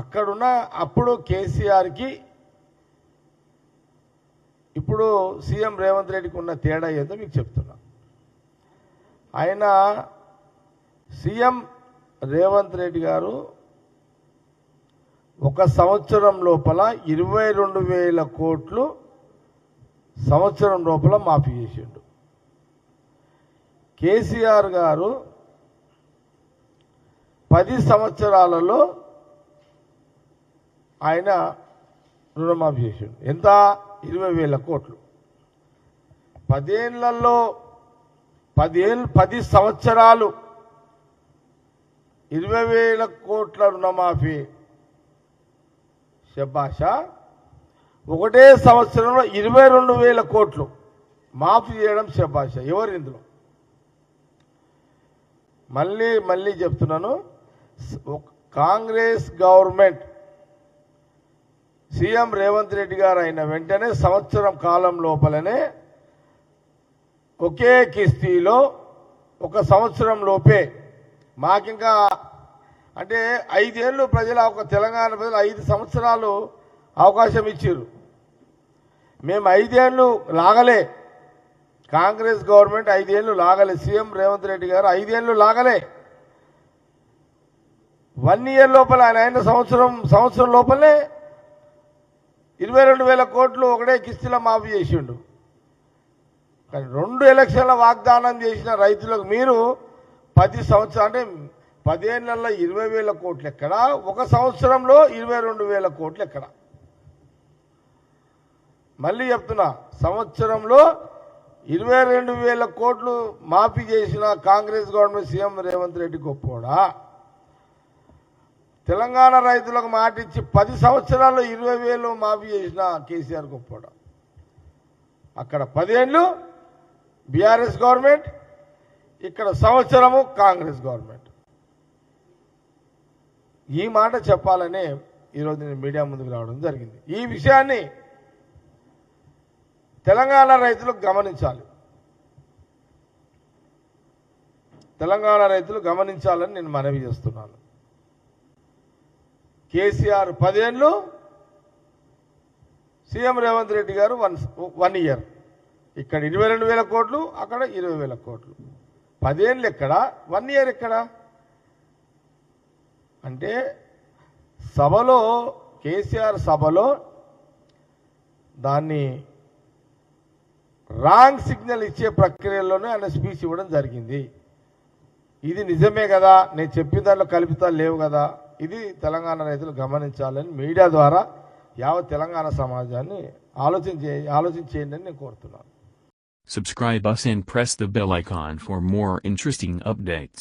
అక్కడున్న అప్పుడు కేసీఆర్కి ఇప్పుడు సీఎం రేవంత్ రెడ్డికి ఉన్న తేడా ఏదో మీకు చెప్తున్నా. ఆయన సీఎం రేవంత్ రెడ్డి గారు ఒక సంవత్సరం లోపల ఇరవై రెండు వేల కోట్లు సంవత్సరం లోపల మాఫీ చేసిండు. కేసీఆర్ గారు పది సంవత్సరాలలో ఆయన రుణమాఫీ చేసిండు ఎంత? ఇరవై వేల కోట్లు. పదేళ్ళలో పదేళ్ళు పది సంవత్సరాలు ఇరవై వేల కోట్ల రుణమాఫీ. శబాష ఒకటే సంవత్సరంలో ఇరవై రెండు వేల కోట్లు మాఫీ చేయడం శబాష ఎవరు ఇందులో? మళ్ళీ మళ్ళీ చెప్తున్నాను. ఒక- Congress government CM Revanth Reddy garu అయిన వెంటనే సంవత్సరం కాలం లోపలనే ఒకే కిస్తీలో ఒక సంవత్సరం లోపే మాకింకా అంటే ఐదేళ్ళు ప్రజల ఒక తెలంగాణ ప్రజలు ఐదు సంవత్సరాలు అవకాశం ఇచ్చారు మేము ఐదేళ్ళు లాగలే. కాంగ్రెస్ గవర్నమెంట్ ఐదేళ్ళు లాగలే. సీఎం రేవంత్ రెడ్డి గారు ఐదేళ్ళు లాగలే. వన్ ఇయర్ లోపల ఆయన అయిన సంవత్సరం సంవత్సరం లోపలే ఇరవై రెండు వేల కోట్లు ఒకటే కిస్తీలో మాఫీ చేసిండు. కానీ రెండు ఎలక్షన్ల వాగ్దానం చేసిన రైతులకు మీరు పది సంవత్సరం అంటే పదేళ్ళలో ఇరవై వేల కోట్లు ఎక్కడ? ఒక సంవత్సరంలో ఇరవై రెండు వేల కోట్లు ఎక్కడ? మళ్ళీ చెప్తున్నా సంవత్సరంలో ఇరవై రెండు వేల కోట్లు మాఫీ చేసిన Congress government CM Revanth Reddy గొప్పోడా Telangana రైతులకు మాట ఇచ్చి పది సంవత్సరాల్లో ఇరవై వేలు మాఫీ చేసిన కేసీఆర్ గొప్పోడా అక్కడ పదేళ్ళు బీఆర్ఎస్ గవర్నమెంట్ ఇక్కడ సంవత్సరము కాంగ్రెస్ గవర్నమెంట్. ఈ మాట చెప్పాలనే ఈరోజు నేను మీడియా ముందుకు రావడం జరిగింది. ఈ విషయాన్ని తెలంగాణ రైతులు గమనించాలి. తెలంగాణ రైతులు గమనించాలని నేను మనవి చేస్తున్నాను. కేసీఆర్ పదేళ్ళు సీఎం రేవంత్ రెడ్డి గారు వన్ వన్ ఇయర్. ఇక్కడ ఇరవై రెండు వేల కోట్లు అక్కడ ఇరవై వేల కోట్లు. పదేళ్ళు ఎక్కడ? వన్ ఇయర్ ఎక్కడ? అంటే సభలో కేసీఆర్ సభలో దాన్ని రాంగ్ సిగ్నల్ ఇచ్చే ప్రక్రియలోనే ఆయన స్పీచ్ ఇవ్వడం జరిగింది. ఇది నిజమే కదా? నేను చెప్పిన దాంట్లో కలిపితాలు లేవు కదా? ఇది తెలంగాణ రైతులు గమనించాలని మీడియా ద్వారా యావత్ తెలంగాణ సమాజాన్ని ఆలోచన ఆలోచించేయండి అని నేను కోరుతున్నాను Subscribe us and press the bell icon for more interesting updates.